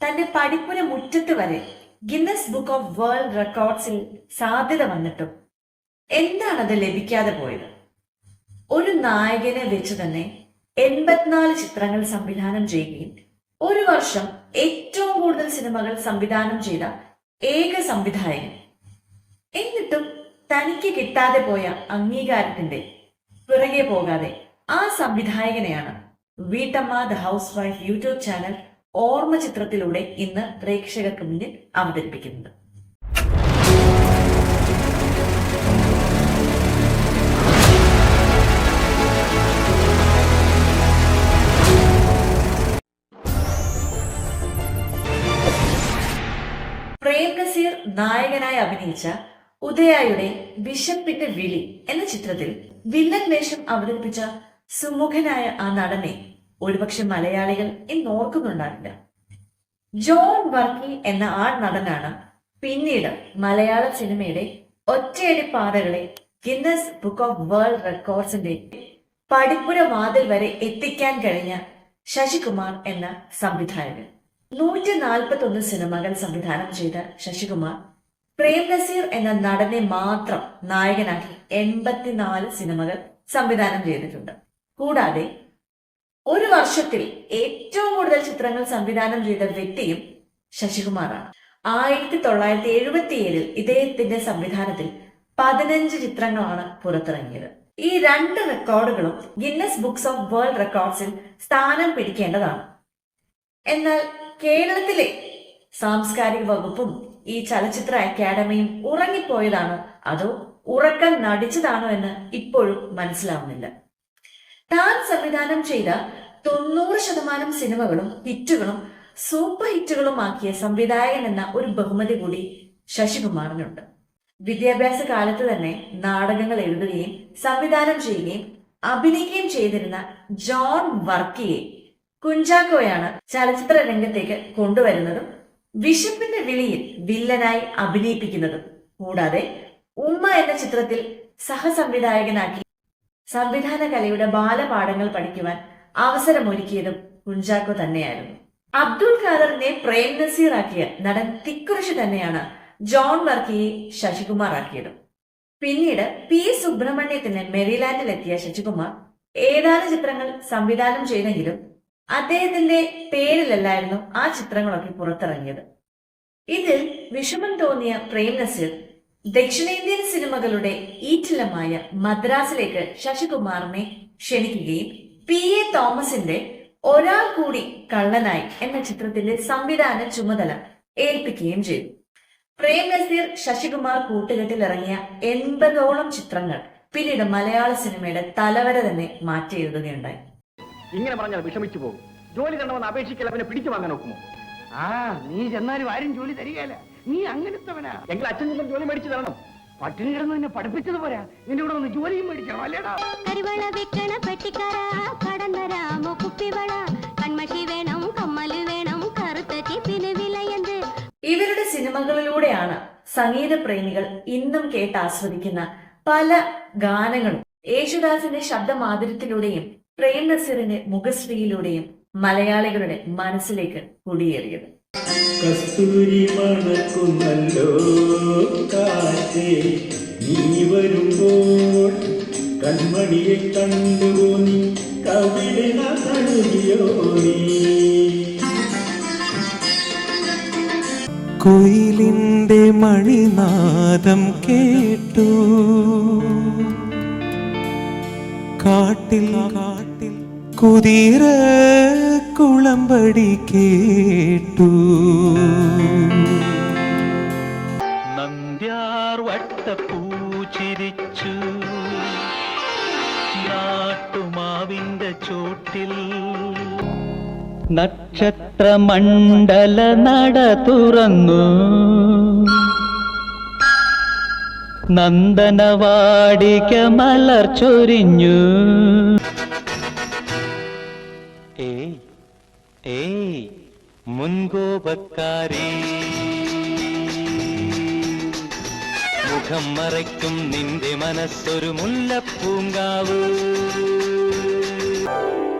തന്റെ പഠിപ്പുര മുറ്റത്ത് വരെ ഗിന്നസ് ബുക്ക് ഓഫ് വേൾഡ് റെക്കോർഡ്സിൽ സാധ്യത വന്നിട്ടും എന്താണത് ലഭിക്കാതെ പോയത്? ഒരു നായകനെ വെച്ച് തന്നെ എൺപത്തിനാല് ചിത്രങ്ങൾ സംവിധാനം ചെയ്യുകയും ഒരു വർഷം ഏറ്റവും കൂടുതൽ സിനിമകൾ സംവിധാനം ചെയ്ത ഏക സംവിധായകൻ. എന്നിട്ടും തനിക്ക് കിട്ടാതെ പോയ അംഗീകാരത്തിന്റെ പിറകെ പോകാതെ ആ സംവിധായകനെയാണ് വീട്ടമ്മ the house wife YouTube channel ഓർമ്മ ചിത്രത്തിലൂടെ ഇന്ന് പ്രേക്ഷകർക്ക് മുന്നിൽ അവതരിപ്പിക്കുന്നത്. പ്രേം നസീർ നായകനായി അഭിനയിച്ച ഉദയായുടെ ബിഷപ്പിന്റെ വിളി എന്ന ചിത്രത്തിൽ വില്ലൻ വേഷം അവതരിപ്പിച്ച സുമുഖനായ ആ നടനെ ഒരുപക്ഷെ മലയാളികൾ ഇന്ന് ഓർക്കുന്നുണ്ടാവില്ല. ജോൺ വർക്കി എന്ന ആ നടനാണ് പിന്നീട് മലയാള സിനിമയുടെ ഒറ്റയടി പാതകളെ ഗിന്നസ് ബുക്ക് ഓഫ് വേൾഡ് റെക്കോർഡ്സിന്റെ പടിപ്പുര വാതിൽ വരെ എത്തിക്കാൻ കഴിഞ്ഞ ശശികുമാർ എന്ന സംവിധായകൻ. നൂറ്റി നാൽപ്പത്തി ഒന്ന് സിനിമകൾ സംവിധാനം ചെയ്ത ശശികുമാർ പ്രേം നസീർ എന്ന നടനെ മാത്രം നായകനാക്കി എൺപത്തിനാല് സിനിമകൾ സംവിധാനം ചെയ്തിട്ടുണ്ട്. കൂടാതെ ഒരു വർഷത്തിൽ ഏറ്റവും കൂടുതൽ ചിത്രങ്ങൾ സംവിധാനം ചെയ്ത വ്യക്തിയും ശശികുമാറാണ്. ആയിരത്തി തൊള്ളായിരത്തി എഴുപത്തി ഏഴിൽ ഇദ്ദേഹത്തിന്റെ സംവിധാനത്തിൽ പതിനഞ്ച് ചിത്രങ്ങളാണ് പുറത്തിറങ്ങിയത്. ഈ രണ്ട് റെക്കോർഡുകളും ഗിന്നസ് ബുക്സ് ഓഫ് വേൾഡ് റെക്കോർഡ്സിൽ സ്ഥാനം പിടിക്കേണ്ടതാണ്. എന്നാൽ കേരളത്തിലെ സാംസ്കാരിക വകുപ്പും ഈ ചലച്ചിത്ര അക്കാദമിയും ഉറങ്ങിപ്പോയതാണോ അതോ ഉറക്കം നടിച്ചതാണോ എന്ന് ഇപ്പോഴും മനസ്സിലാവുന്നില്ല. താൻ സംവിധാനം ചെയ്ത തൊണ്ണൂറ് ശതമാനം സിനിമകളും ഹിറ്റുകളും സൂപ്പർ ഹിറ്റുകളുമാക്കിയ സംവിധായകൻ എന്ന ഒരു ബഹുമതി കൂടി ശശികുമാറിനുണ്ട്. വിദ്യാഭ്യാസ കാലത്ത് തന്നെ നാടകങ്ങൾ എഴുതുകയും സംവിധാനം ചെയ്യുകയും അഭിനയിക്കുകയും ചെയ്തിരുന്ന ജോൺ വർക്കിയെ കുഞ്ചാക്കോയാണ് ചലച്ചിത്ര രംഗത്തേക്ക് കൊണ്ടുവരുന്നതും വിശപ്പിന്റെ വിളിയിൽ വില്ലനായി അഭിനയിപ്പിക്കുന്നതും. കൂടാതെ ഉമ്മ എന്ന ചിത്രത്തിൽ സഹസംവിധായകനാക്കി സംവിധാന കലയുടെ ബാലപാഠങ്ങൾ പഠിക്കുവാൻ അവസരമൊരുക്കിയതും കുഞ്ചാക്കോ തന്നെയായിരുന്നു. അബ്ദുൾ ഖാദറിനെ പ്രേം നസീറാക്കിയ നടൻ തിക്കുറിശ് തന്നെയാണ് ജോൺ വർക്കിയെ ശശികുമാർ ആക്കിയത് പിന്നീട് പി സുബ്രഹ്മണ്യത്തിന് മെറിലാൻഡിലെത്തിയ ശശികുമാർ ഏതാനും ചിത്രങ്ങൾ സംവിധാനം ചെയ്തെങ്കിലും അദ്ദേഹത്തിന്റെ പേരിലല്ലായിരുന്നു ആ ചിത്രങ്ങളൊക്കെ പുറത്തിറങ്ങിയത്. ഇതിൽ വിഷമം തോന്നിയ പ്രേം നസീർ ദക്ഷിണേന്ത്യൻ സിനിമകളുടെ ഈറ്റില്ലമായ മദ്രാസിലേക്ക് ശശികുമാറിനെ ക്ഷണിക്കുകയും പി എ തോമസിന്റെ ഒരാൾ കൂടി കള്ളനായി എന്ന ചിത്രത്തിന്റെ സംവിധാന ചുമതല ഏൽപ്പിക്കുകയും ചെയ്തു. പ്രേം നസീർ ശശികുമാർ കൂട്ടുകെട്ടിൽ ഇറങ്ങിയ എൺപതോളം ചിത്രങ്ങൾ പിന്നീട് മലയാള സിനിമയുടെ തലവര തന്നെ മാറ്റി എഴുതുകയുണ്ടായി. ഇങ്ങനെ പറഞ്ഞാൽ വിഷമിച്ചു പോകും. ജോലി കണ്ടവന്ന് അപേക്ഷിക്കൽ അവനെ പിടിച്ചു വാങ്ങാൻ നോക്കുമോ ആ നീ ചെന്നാലും ആരും ജോലി തരികയല്ല നീ അങ്ങനത്തെവനാ. എങ്കിൽ അച്ഛൻ നിന്നും ജോലി മേടിച്ചു തരണം. പട്ടിണി കിടന്ന് നിന്നെ പഠിപ്പിച്ചത് പോരാ. നിന്റെ കൂടെ ഒന്ന് ജോലിയും മേടിക്കണം അല്ലേടാ? കരിവള വെക്കണ പെട്ടിക്കറ കടന്നരാമോ കുപ്പിവള കൺമഷി വേണം കമ്മൽ വേണം കറുത്ത വിലയന്ത്? ഇവരുടെ സിനിമകളിലൂടെയാണ് സംഗീത പ്രേമികൾ ഇന്നും കേട്ട് ആസ്വദിക്കുന്ന പല ഗാനങ്ങളും. യേശുദാസിന്റെ ശബ്ദമാതിരത്തിലൂടെയും പ്രേം നസീറിന്റെ മുഖശ്രീയിലൂടെയും മലയാളികളുടെ മനസ്സിലേക്ക് കുടിയേറിയത്. കസ്തൂരി മണക്കുന്നല്ലോ കാറ്റേ നീ വരുമ്പോൾ കൺമണിയെ കണ്ടുവോ നീ? കവിളിന തഴുകിയോ നീ കുയിലിന്റെ മണിനാദം കേട്ടു. കാട്ടിൽ കാട്ടിൽ കുതിര കുളമ്പടി കേട്ടു. നന്ദ്യാർ വട്ടപ്പൂച്ചിരിച്ചു നാട്ടുമാവിന്റെ ചോട്ടിൽ നക്ഷത്രമണ്ഡല നട തുറന്നു. നന്ദനവാടിക മലർ ചൊരിഞ്ഞു. ഏയ് ഏയ് മുൻകോപക്കാരി. മുഖം മറയ്ക്കും നിന്റെ മനസ്സൊരു മുല്ലപ്പൂങ്കാവ്.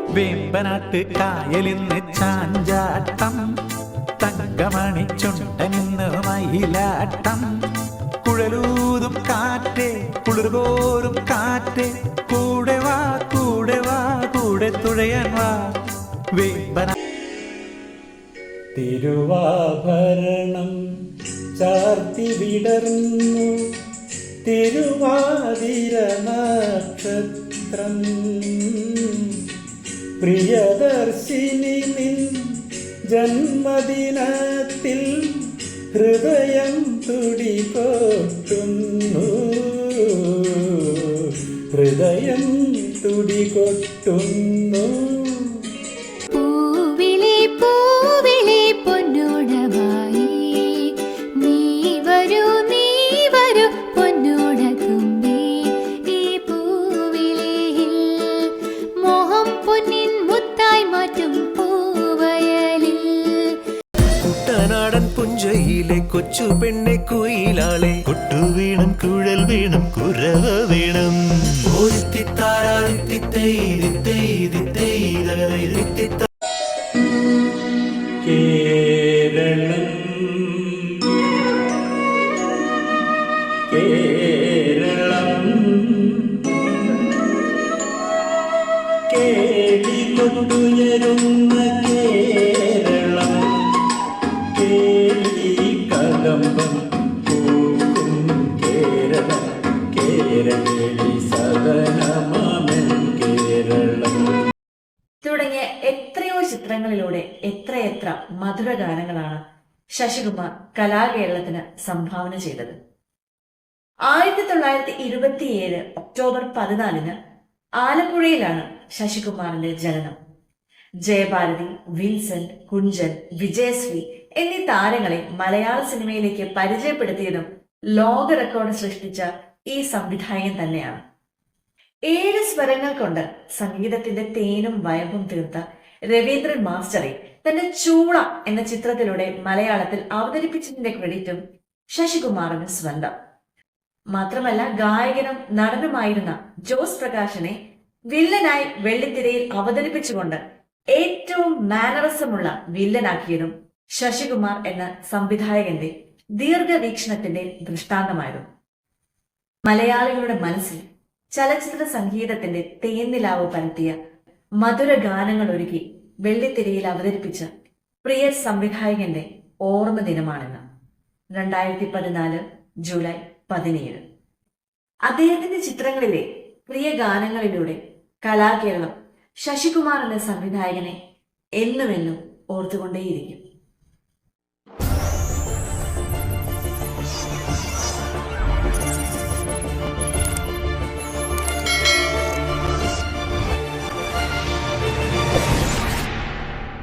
വേമ്പനാട്ട് കായലിന്ന് ചാഞ്ചാട്ടം തങ്കമണി ചുണ്ടനിന്ന് മയിലാട്ടം. കുഴലൂതും കാറ്റേ കുളിർകോരും കാറ്റേ തിരുവാഭരണം ചാർത്തി വിടർന്നു. തിരുവാതിര നക്ഷത്രം പ്രിയദർശിനി നിൻ ജന്മദിനത്തിൽ ഹൃദയം തുടികൊട്ടുന്നു. ഹൃദയം തുടികൊട്ടുന്നു. കൊച്ചു പെണ്ണെ കുയിലാളെ. കൊട്ടു വീണം കുഴൽ വീണം കുരവ വീണം. കേരളം. കേരളം. കേളികൊണ്ടുയരുന്ന തുടങ്ങിയ എത്രയോ ചിത്രങ്ങളിലൂടെ എത്രയെത്ര മധുര ഗാനങ്ങളാണ് ശശികുമാർ കലാകേരളത്തിന് സംഭാവന ചെയ്തത്. ആയിരത്തി തൊള്ളായിരത്തി ഇരുപത്തിയേഴ് ഒക്ടോബർ പതിനാലിന് ആലപ്പുഴയിലാണ് ശശികുമാറിന്റെ ജനനം. ജയഭാരതി വിൻസെന്റ് കുഞ്ചൻ വിജയശ്രീ എന്നീ താരങ്ങളെ മലയാള സിനിമയിലേക്ക് പരിചയപ്പെടുത്തിയതും ലോക റെക്കോർഡ് സൃഷ്ടിച്ച ഈ സംവിധായകൻ തന്നെയാണ്. ഏഴ് സ്വരങ്ങൾ കൊണ്ട് സംഗീതത്തിന്റെ തേനും വയമ്പും തീർത്ത രവീന്ദ്രൻ മാസ്റ്ററെ തന്റെ ചൂള എന്ന ചിത്രത്തിലൂടെ മലയാളത്തിൽ അവതരിപ്പിച്ചതിന്റെ ക്രെഡിറ്റും ശശികുമാറിന് സ്വന്തം. മാത്രമല്ല ഗായകനും നടനുമായിരുന്ന ജോസ് പ്രകാശനെ വില്ലനായി വെള്ളിത്തിരയിൽ അവതരിപ്പിച്ചുകൊണ്ട് ഏറ്റവും മാനറസമുള്ള വില്ലനാക്കിയതും ശശികുമാർ എന്ന സംവിധായകന്റെ ദീർഘവീക്ഷണത്തിന്റെ ദൃഷ്ടാന്തമായിരുന്നു. മലയാളികളുടെ മനസ്സിൽ ചലച്ചിത്ര സംഗീതത്തിന്റെ തേന്നിലാവ് പരത്തിയ മധുര ഗാനങ്ങൾ ഒരുക്കി വെള്ളിത്തിരയിൽ അവതരിപ്പിച്ച പ്രിയ സംവിധായകന്റെ ഓർമ്മ ദിനമാണെന്ന്. രണ്ടായിരത്തി പതിനാല് ജൂലൈ പതിനേഴ്. അദ്ദേഹത്തിന്റെ ചിത്രങ്ങളിലെ പ്രിയ ഗാനങ്ങളിലൂടെ കലാകേരളം ശശികുമാർ എന്ന സംവിധായകനെ എന്നുമെന്നും ഓർത്തുകൊണ്ടേയിരിക്കും.